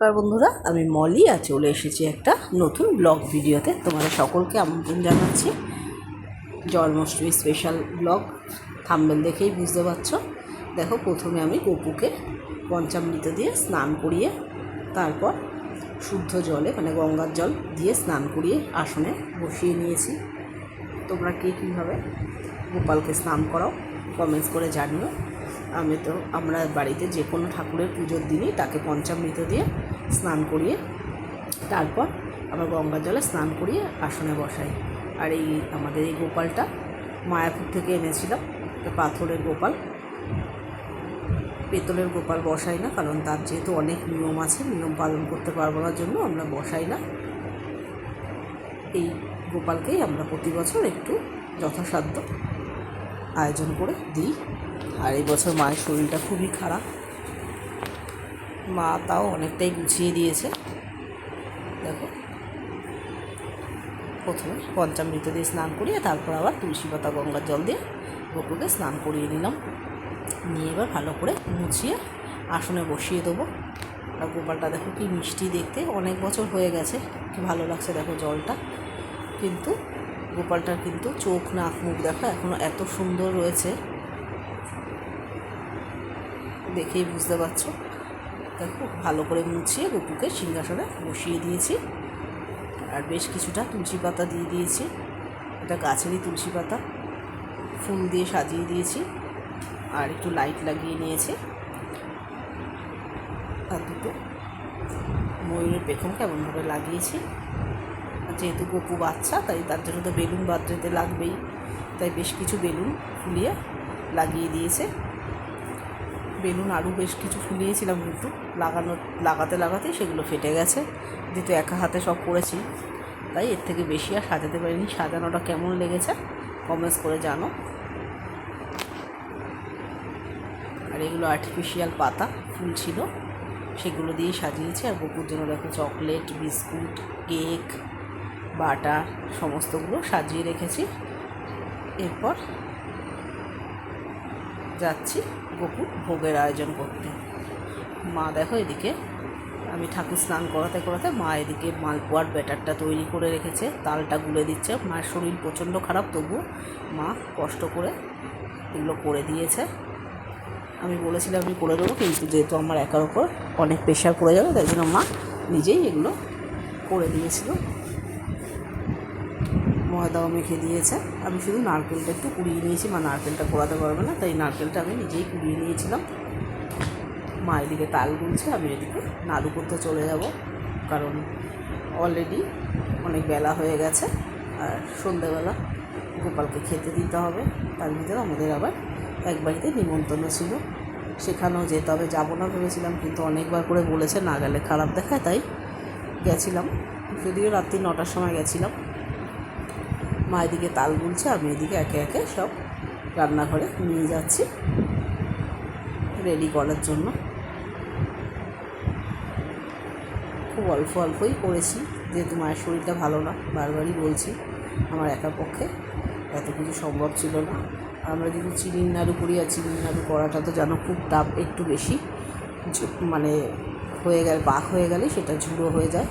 নমস্কার বন্ধুরা, আমি মলি আর চলে এসেছি একটা নতুন ব্লগ ভিডিওতে। তোমাদের সকলকে আমন্ত্রণ জানাচ্ছি। জন্মাষ্টমী স্পেশাল ব্লগ থাম্বেল দেখেই বুঝতে পারছ। দেখো, প্রথমে আমি গপুকে পঞ্চামৃত দিয়ে স্নান করিয়ে, তারপর শুদ্ধ জলে মানে গঙ্গার জল দিয়ে স্নান করিয়ে আসনে বসিয়ে নিয়েছি। তোমরা কে কীভাবে গোপালকে স্নান করাও কমেন্টস করে জানিও। আমি তো, আমরা বাড়িতে যে কোনো ঠাকুরের পুজোর দিনই তাকে পঞ্চামৃত দিয়ে স্নান করিয়ে তারপর আবার গঙ্গার জলে স্নান করিয়ে আসনে বসাই। আর এই আমাদের এই গোপালটা মায়াপুর থেকে এনেছিলাম পাথরের গোপাল। পেতলের গোপাল বসাই না, কারণ তার যেহেতু অনেক নিয়ম আছে, নিয়ম পালন করতে পারব না জন্য আমরা বসাই না। এই গোপালকেই আমরা প্রতি বছর একটু যথাসাধ্য আয়োজন করে দিই। আর এই বছর মায়ের শরীরটা খুবই খারাপ। মা তাও অনেকটাই গুছিয়ে দিয়েছে। দেখো। প্রথমে পঞ্চামৃত দিয়ে স্নান করিয়ে তারপর আবার তুলসী পাতা, গঙ্গার জল দিয়ে গোপুকে স্নান করিয়ে নিলাম। নিয়ে এবার ভালো করে মুছিয়ে আসনে বসিয়ে দেবো। আর গোপালটা দেখো কি মিষ্টি দেখতে। অনেক বছর হয়ে গেছে, কি ভালো লাগছে দেখো জলটা। কিন্তু গোপালটার কিন্তু চোখ, নাক, মুখ দেখো এখনও এত সুন্দর রয়েছে। দেখেই বুঝতে পারছ। দেখো ভালো করে মুছিয়ে গপুকে সিংহাসনে বসিয়ে দিয়েছি। আর বেশ কিছুটা তুলসী পাতা দিয়ে দিয়েছি। এটা গাছেরই তুলসী পাতা। ফুল দিয়ে সাজিয়ে দিয়েছি। আর একটু লাইট লাগিয়ে নিয়েছি। আর দুটো ময়ূরের পেখম কেমনভাবে লাগিয়েছি। যেহেতু গপু বাচ্চা, তাই তার জন্য তো বেলুন বাদ্রেতে লাগবেই। তাই বেশ কিছু বেলুন ফুলিয়ে লাগিয়ে দিয়েছে। বেলুন আরও বেশ কিছু ফুলিয়েছিলাম কিন্তু লাগানো, লাগাতে লাগাতেই সেগুলো ফেটে গেছে। যেহেতু একা হাতে সব করেছি, তাই এর থেকে বেশি আর সাজাতে পারিনি। সাজানোটা কেমন লেগেছে কমেন্টস করে জানো। আর এগুলো আর্টিফিশিয়াল পাতা, ফুল ছিল, সেগুলো দিয়েই সাজিয়েছি। আর বকুর জন্য দেখো চকলেট বিস্কুট কেক বাটার, সমস্তগুলো সাজিয়ে রেখেছি। এরপর যাচ্ছি গোপুর ভোগের আয়োজন করতে। মা দেখো এদিকে, আমি ঠাকুর স্নান করাতে করাতে মা এদিকে মালপোয়ার ব্যাটারটা তৈরি করে রেখেছে, তালটা গুলে দিচ্ছে। মায়ের শরীর প্রচণ্ড খারাপ, তবুও মা কষ্ট করে এগুলো করে দিয়েছে। আমি বলেছিলাম আমি করে দেবো, কিন্তু যেহেতু আমার একার ওপর অনেক প্রেশার পড়ে যাবে, তাই জন্য মা নিজেই এগুলো করে দিয়েছিল। ময়দাও মেখে দিয়েছে আমি শুধু নারকেলটা একটু কুড়িয়ে নিয়েছি, মা নারকেলটা কোড়াতে পারবে না, তাই নারকেলটা আমি নিজেই কুড়িয়ে নিয়েছিলাম। মা এদিকে তাল গুলছে আমি এদিকে নাড়ু করতে চলে যাব, কারণ অলরেডি অনেক বেলা হয়ে গেছে, আর সন্ধেবেলা গোপালকে খেতে দিতে হবে। তার ভিতরে আমাদের আবার এক বাড়িতে নিমন্ত্রণ ছিল। সেখানেও যেতে হবে, যাব না ভেবেছিলাম, কিন্তু অনেকবার করে বলেছে, না গেলে খারাপ দেখায়, তাই গেছিলাম। যদিও রাত্রি নটার সময় গেছিলাম মা এদিকে তাল গুলছে, আমি এদিকে একে একে সব রান্নাঘরে নিয়ে যাচ্ছি। রেডি করার জন্য। খুব অল্প অল্পই করেছি, যেহেতু মায়ের শরীরটা ভালো না, বারবারই বলছি আমার একার পক্ষে এত কিছু সম্ভব ছিল না। আমরা যদি চিনির নাড়ু করি, আর চিনির নাড়ু করাটা তো যেন খুব দাম একটু বেশি। মানে হয়ে গেলে বাক হয়ে গেলে সেটা ঝুড়ো হয়ে যায়।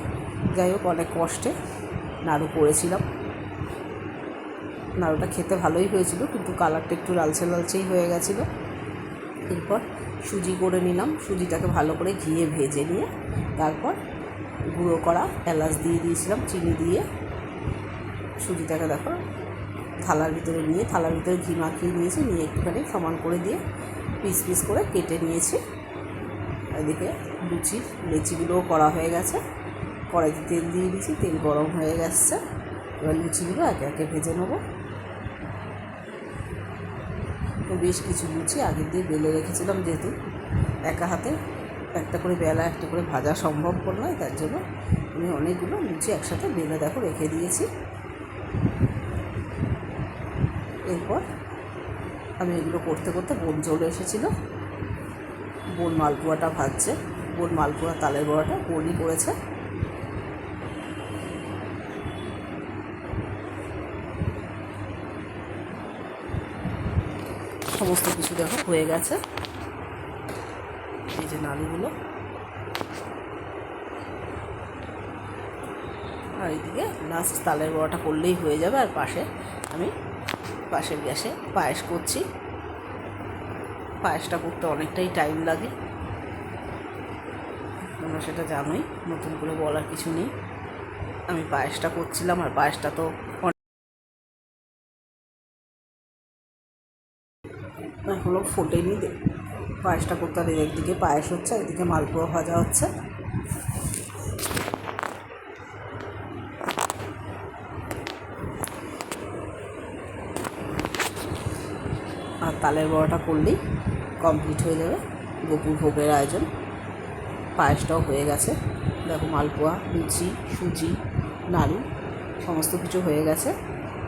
যাই হোক, অনেক কষ্টে নাড়ু করেছিলাম। নাড়ুটা খেতে ভালোই হয়েছিল, কিন্তু কালারটা একটু লালচে লালচেই হয়ে গেছিল। এরপর সুজি করে নিলাম, সুজিটাকে ভালো করে ঘিয়ে ভেজে নিয়ে তারপর গুঁড়ো করা এলাচ দিয়ে দিয়েছিলাম, চিনি দিয়ে। সুজিটাকে দেখো থালার ভিতরে নিয়ে, থালার ভিতরে ঘি মাখিয়ে নিয়েছি, নিয়ে একটুখানি সমান করে দিয়ে পিস পিস করে কেটে নিয়েছি। এদিকে লুচি, লেচিগুলোও করা হয়ে গেছে। কড়াইতে তেল দিয়ে দিয়েছি, তেল গরম হয়ে গেছে। এবার লুচিগুলো একে একে ভেজে নেব। তো বেশ কিছু লুচি আগের দিয়ে বেলে রেখেছিলাম যেহেতু একা হাতে। একটা করে বেলা, একটা করে ভাজা সম্ভব নয় তার জন্য আমি অনেকগুলো লুচি একসাথে বেলে দেখো রেখে দিয়েছি। এরপর আমি এগুলো করতে করতে বোন চলে এসেছিল। বোন মালপোয়াটা ভাজছে। বোন মালপোয়া, তালের বড়াটা বোনই করেছে। সমস্ত কিছু দেখো, হয়ে গেছে। এই যে নাড়ুগুলো আর এইদিকে লাস্ট তালের বড়াটা করলেই হয়ে যাবে, আর পাশে আমি পাশের গ্যাসে পায়েস করছি। পায়েসটা করতে অনেকটাই টাইম লাগে। তোমরা সেটা জানোই, নতুন করে বলার কিছু নেই। আমি পায়েসটা করছিলাম, আর পায়েসটা তো এখনও ফোটেনি পায়েসটা করতে আর একদিকে পায়েস হচ্ছে একদিকে মালপোয়া ভাজা হচ্ছে। আর তালের বড়াটা করলেই কমপ্লিট হয়ে যাবে। গোপুর ভোগের আয়োজন। পায়েসটাও হয়ে গেছে। দেখো মালপোয়া, লুচি, সুজি, নাড়ু, সমস্ত কিছু হয়ে গেছে।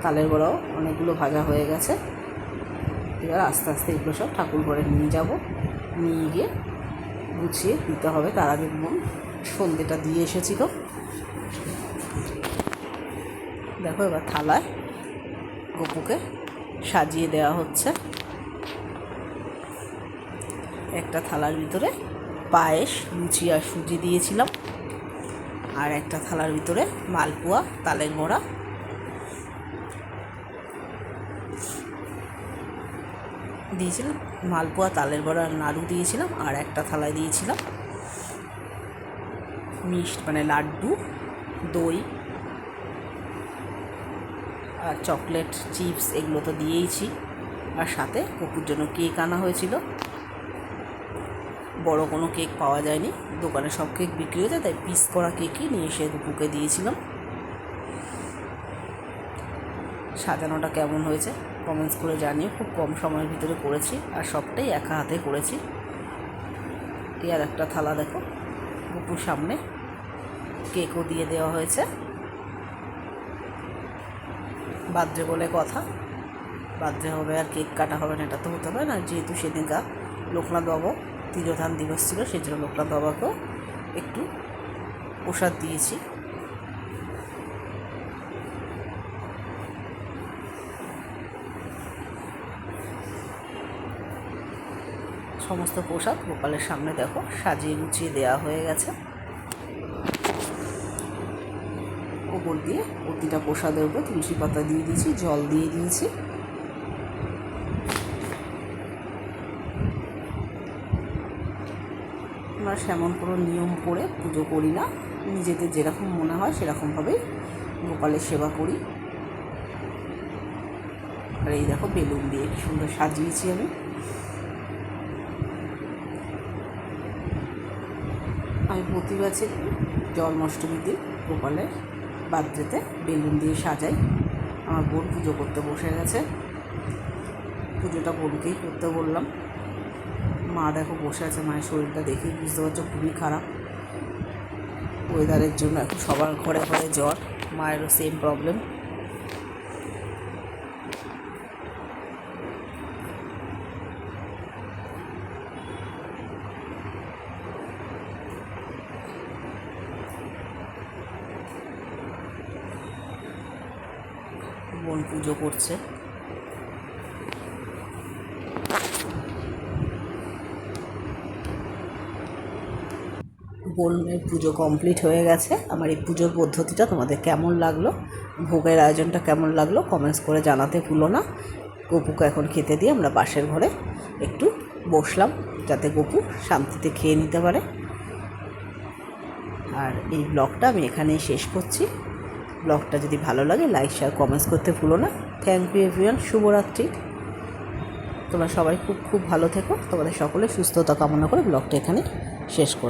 তালের বড়াও অনেকগুলো ভাজা হয়ে গেছে। এবার আস্তে আস্তে এগুলো সব ঠাকুর ঘরে নিয়ে যাব। নিয়ে গিয়ে গুছিয়ে দিতে হবে। তার আগে মন সন্ধেটা দিয়ে এসেছিল। দেখো এবার থালায় গপুকে সাজিয়ে দেওয়া হচ্ছে। একটা থালার ভিতরে পায়েস, লুচি আর সুজি দিয়েছিলাম। আর একটা থালার ভিতরে মালপোয়া, তালের বড়া দিয়েছিলাম, মালপোয়া, তালের বড়া, নাড়ু দিয়েছিলাম আর একটা থালায় দিয়েছিলাম। মিষ্টি মানে লাড্ডু, দই আর চকলেট, চিপস এগুলো তো দিয়েইছি। আর সাথে কুকুর জন্য কেক আনা হয়েছিল। বড় কোনো কেক পাওয়া যায়নি, দোকানে সব কেক বিক্রি হয়ে যায় তাই পিস করা কেকই নিয়ে এসে দুপুকে দিয়েছিলাম। সাজানোটা কেমন হয়েছে? কমেন্টস করে জানিয়ে খুব কম সময়ের ভিতরে করেছি, আর সবটাই একা হাতে করেছি। আর একটা থালা দেখো, বুকুর সামনে কেকও দিয়ে দেওয়া হয়েছে। বার্থডে বলে কথা বার্থডে হবে আর কেক কাটা হবে না, এটা তো হতে হবে না, যেহেতু সেদিনকার লোকনাথ বাবা তিরোধান দিবস ছিল, সেই জন্য লোকনাথ বাবাকেও একটু প্রসাদ দিয়েছি। সমস্ত পোশাক গোপালের সামনে দেখো, সাজিয়ে গুছিয়ে দেওয়া হয়ে গেছে। ওপর দিয়ে প্রতিটা প্রসাদের উপর তুলসী পাতা দিয়ে দিয়েছি, জল দিয়ে দিয়েছি। আমরা সেমন কোনো নিয়ম করে পুজো করি না। নিজেদের যেরকম মনে হয় সেরকমভাবেই গোপালের সেবা করি। আর এই দেখো বেলুন দিয়ে সুন্দর সাজিয়েছি আমি আমি প্রতি বছর জন্মাষ্টমীর দিন গোপালের বার্থডেতে বেলুন দিয়ে সাজাই। আমার বোন পুজো করতে বসে গেছে। পুজোটা বোনকেই করতে বললাম। মা দেখো বসে আছে, মায়ের শরীরটা দেখেই বুঝতে পারছ খুবই খারাপ। ওয়েদারের জন্য এখন সবার ঘরে ঘরে জ্বর, মায়েরও সেম প্রবলেম বোন পুজো করছে। বোনের পুজো কমপ্লিট হয়ে গেছে। আমার এই পুজোর পদ্ধতিটা তোমাদের কেমন লাগল, ভোগের আয়োজনটা কেমন লাগল কমেন্টস করে জানাতে ভুলো না। গপুকে এখন খেতে দিয়ে আমরা পাশের ঘরে একটু বসলাম, যাতে গপু শান্তিতে খেয়ে নিতে পারে। আর এই ব্লগটা আমি এখানেই শেষ করছি। ব্লগটা যদি ভালো লাগে লাইক শেয়ার কমেন্টস করতে ভুলো না। থ্যাংক ইউ এভরিওয়ান শুভরাত্রি। তোমরা সবাই খুব খুব ভালো থেকো। তোমাদের সকলে সুস্থতা কামনা করে ব্লগটা এখানে শেষ করলাম।